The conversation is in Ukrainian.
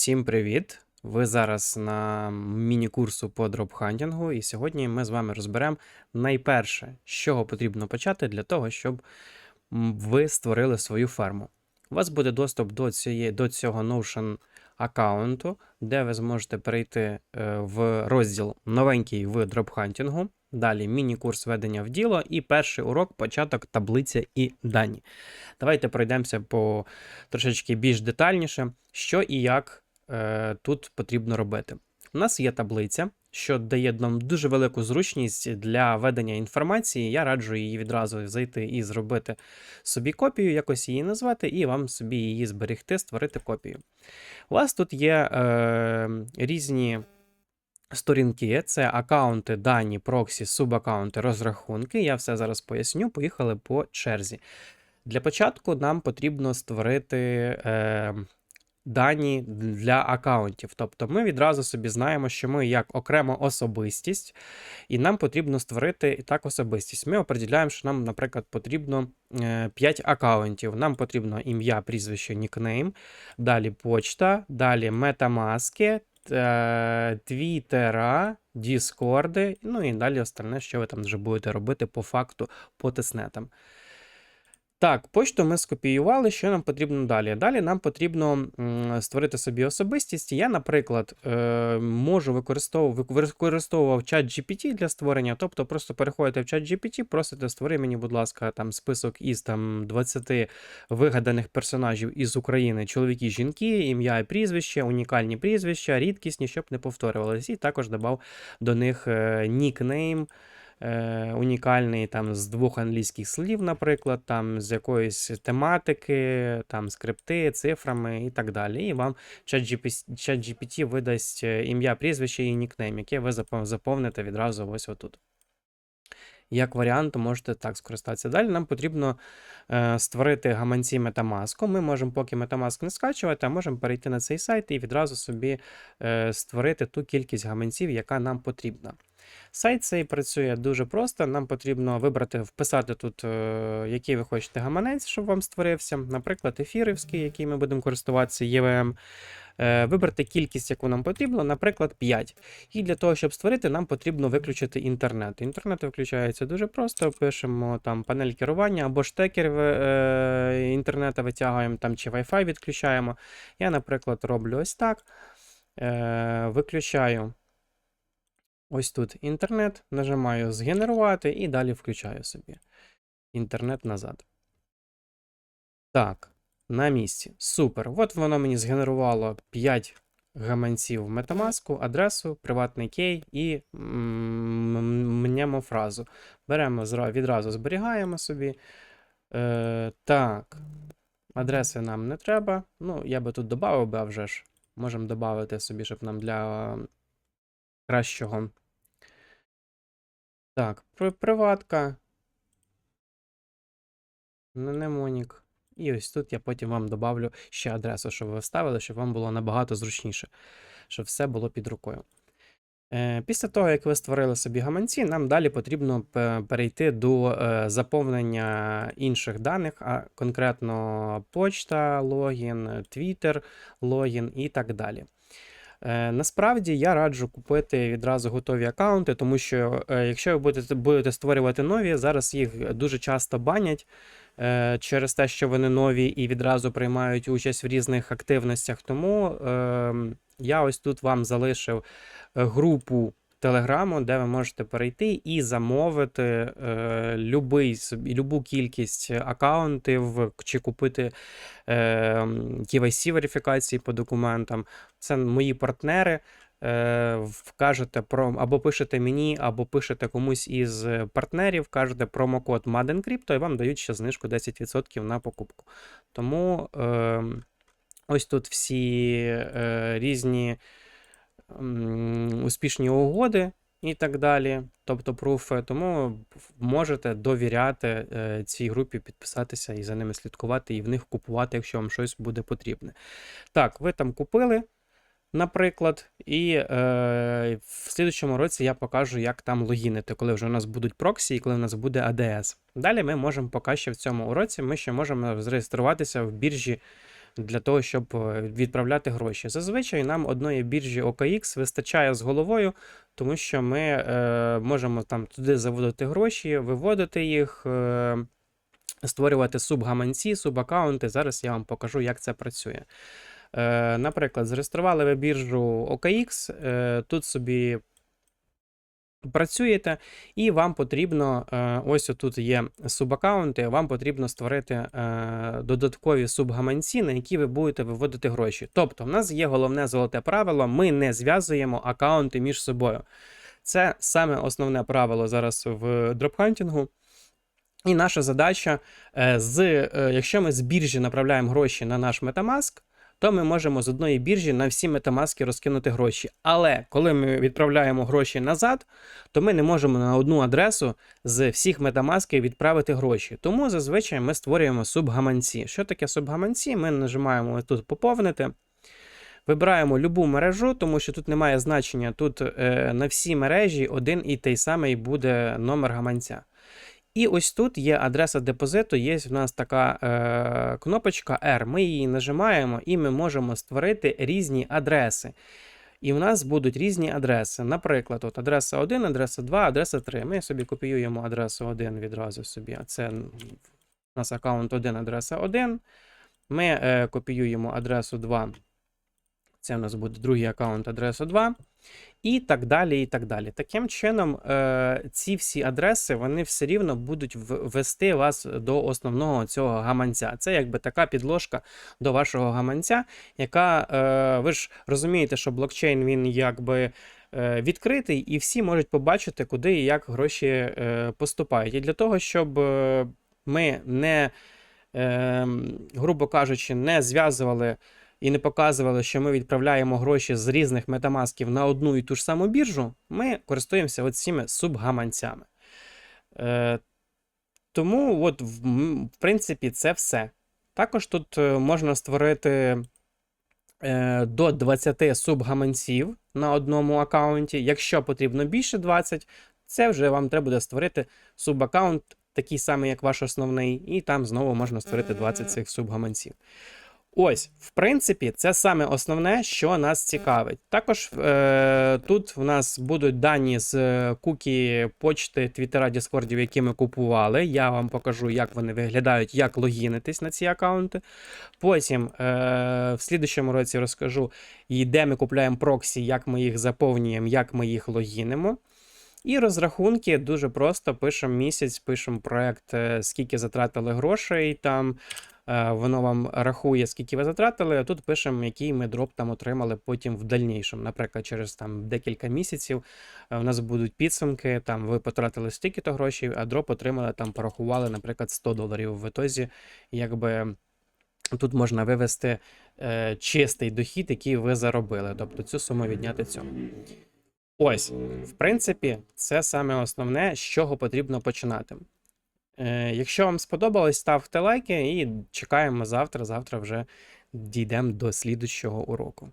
Всім привіт! Ви зараз на міні-курсу по дропхантінгу, і сьогодні ми з вами розберемо найперше, з чого потрібно почати для того, щоб ви створили свою ферму. У вас буде доступ до, цієї, до цього Notion аккаунту, де ви зможете перейти е, в розділ новенький в дропхантінгу. Далі міні-курс ведення в діло і перший урок початок таблиця і дані. Давайте пройдемося по трошечки більш детальніше, що і як е, тут потрібно робити. У нас є таблиця, що дає нам дуже велику зручність для ведення інформації. Я раджу її відразу зайти і зробити собі копію, якось її назвати, і вам собі її зберегти, створити копію. У вас тут є е, різні. Сторінки це аккаунти, дані, проксі, субаккаунти, розрахунки. Я все зараз поясню. Поїхали по черзі. Для початку нам потрібно створити е, дані для аккаунтів. Тобто ми відразу собі знаємо, що ми як окрема особистість, і нам потрібно створити і так особистість. Ми определяємо, що нам, наприклад, потрібно е, 5 аккаунтів. Нам потрібно ім'я, прізвище, нікнейм, далі почта, далі метамаски, е, твіттера, діскорди, ну і далі остальне, що ви там вже будете робити по факту по тестнетам. Так, почту ми скопіювали. Що нам потрібно далі? Далі нам потрібно створити собі особистість. Я, наприклад, е, можу використовувати використовував чат GPT для створення, тобто просто переходите в чат GPT, просите створи мені, будь ласка, там список із там 20 вигаданих персонажів із України, чоловіки, жінки, ім'я і прізвище, унікальні прізвища, рідкісні, щоб не повторювалися. І також додав до них е, нікнейм е, унікальний там з двох англійських слів, наприклад, там з якоїсь тематики, там скрипти, цифрами і так далі. І вам ChatGPT видасть е, ім'я, прізвище і нікнейм, яке ви заповните відразу ось отут. Як варіант, можете так скористатися. Далі нам потрібно е, створити гаманці Metamask. Ми можемо поки Metamask не скачувати, а можемо перейти на цей сайт і відразу собі е, створити ту кількість гаманців, яка нам потрібна. Сайт цей працює дуже просто. Нам потрібно вибрати, вписати тут, е, який ви хочете гаманець, щоб вам створився. Наприклад, ефірівський, який ми будемо користуватися, EVM. Е, Вибрати кількість, яку нам потрібно, наприклад, 5. І для того, щоб створити, нам потрібно виключити інтернет. Інтернет виключається дуже просто. Пишемо там панель керування або штекер е, інтернету витягуємо там чи Wi-Fi відключаємо. Я, наприклад, роблю ось так. Е, Виключаю ось тут інтернет, нажимаю згенерувати і далі включаю собі інтернет назад. Так, на місці. Супер. От воно мені згенерувало 5 гаманців Metamask, адресу, приватний кей і мнемо фразу. Беремо відразу зберігаємо собі. Е, так, адреси нам не треба. Ну, я би тут додав а вже ж. Можемо додати собі, щоб нам для кращого. Так, приватка. Мнемонік. І ось тут я потім вам добавлю ще адресу, щоб ви вставили, щоб вам було набагато зручніше, щоб все було під рукою. Е, Після того, як ви створили собі гаманці, нам далі потрібно перейти до е, заповнення інших даних, а конкретно почта, логін, Twitter, логін і так далі. Е, Насправді я раджу купити відразу готові аккаунти, тому що е, якщо ви будете, будете створювати нові, зараз їх дуже часто банять е, через те, що вони нові і відразу приймають участь в різних активностях. Тому е, я ось тут вам залишив групу Телеграму, де ви можете перейти і замовити е, любий, собі- любу кількість аккаунтів чи купити е, KYC верифікації по документам. Це мої партнери. Е, вкажете про або пишете мені, або пишете комусь із партнерів, кажете промокод MaddenCrypto і вам дають ще знижку 10% на покупку. Тому е, ось тут всі е, різні успішні угоди і так далі, тобто пруфи. Тому можете довіряти е, цій групі, підписатися і за ними слідкувати, і в них купувати, якщо вам щось буде потрібне. Так, ви там купили. Наприклад, і е, в слідчому році я покажу, як там логінити, коли вже у нас будуть проксі і коли у нас буде ADS. Далі ми можемо поки що в цьому уроці ми ще можемо зареєструватися в біржі для того, щоб е, відправляти гроші. Зазвичай нам одної біржі OKX вистачає з головою, тому що ми е, можемо там туди заводити гроші, виводити їх. Е, Створювати субгаманці, субаккаунти. Зараз я вам покажу, як це працює. Е, Наприклад, зареєстрували ви біржу OKX, е, тут собі працюєте, і вам потрібно, е, ось тут є субаккаунти, вам потрібно створити е, додаткові субгаманці, на які ви будете виводити гроші. Тобто, в нас є головне золоте правило: ми не зв'язуємо аккаунти між собою. Це саме основне правило зараз в дропхантінгу. І наша задача, е, з, якщо ми з біржі направляємо гроші на наш Metamask, то ми можемо з одної біржі на всі метамаски розкинути гроші. Але коли ми відправляємо гроші назад, то ми не можемо на одну адресу з всіх метамасків відправити гроші. Тому зазвичай ми створюємо субгаманці. Що таке субгаманці? Ми нажимаємо тут поповнити. Вибираємо любу мережу, тому що тут немає значення. Тут е, на всі мережі один і той самий буде номер гаманця. І ось тут є адреса депозиту, є в нас така е, кнопочка R. Ми її нажимаємо і ми можемо створити різні адреси. І в нас будуть різні адреси. Наприклад, от адреса 1, адреса 2, адреса 3. Ми собі копіюємо адресу 1 відразу собі. Це у нас аккаунт 1, адреса 1. Ми е, копіюємо адресу 2. Це у нас буде другий аккаунт адресу 2. І так далі. і так далі. Таким чином, е, ці всі адреси вони все рівно будуть в- вести вас до основного цього гаманця. Це якби така підложка до вашого гаманця, яка е, ви ж розумієте, що блокчейн він якби. е, Відкритий, і всі можуть побачити, куди і як гроші поступають. І для того, щоб ми не, е, грубо кажучи, не зв'язували і не показували, що ми відправляємо гроші з різних метамасків на одну і ту ж саму біржу, ми користуємося от цими субгаманцями. Е, тому, от, в, в принципі, це все. Також тут е, можна створити е, до 20 субгаманців на одному аккаунті. Якщо потрібно більше 20, це вже вам треба буде створити субаккаунт, такий самий, як ваш основний, і там знову можна створити 20 цих субгаманців. Ось, в принципі, це саме основне, що нас цікавить. Також е, тут в нас будуть дані з е, кукі почти, твіттера, дискордів, які ми купували. Я вам покажу, як вони виглядають, як логінитись на ці аккаунти. Потім е, в слідущому році розкажу, і де ми купляємо проксі, як ми їх заповнюємо, як ми їх логінимо. І розрахунки дуже просто пишемо місяць, пишемо проект, е, скільки затратили грошей там. Е, Воно вам рахує, скільки ви затратили, а тут пишемо, який ми дроп там отримали потім в дальнішому. Наприклад, через там декілька місяців е, у нас будуть підсумки, там ви потратили стільки-то грошей, а дроп отримали, там порахували, наприклад, 100 доларів. В ітозі, якби тут можна вивести е, чистий дохід, який ви заробили, тобто цю суму відняти цьому. Ось, в принципі, це саме основне, з чого потрібно починати. Е, якщо вам сподобалось, ставте лайки і чекаємо завтра. Завтра вже дійдемо до слідущого уроку.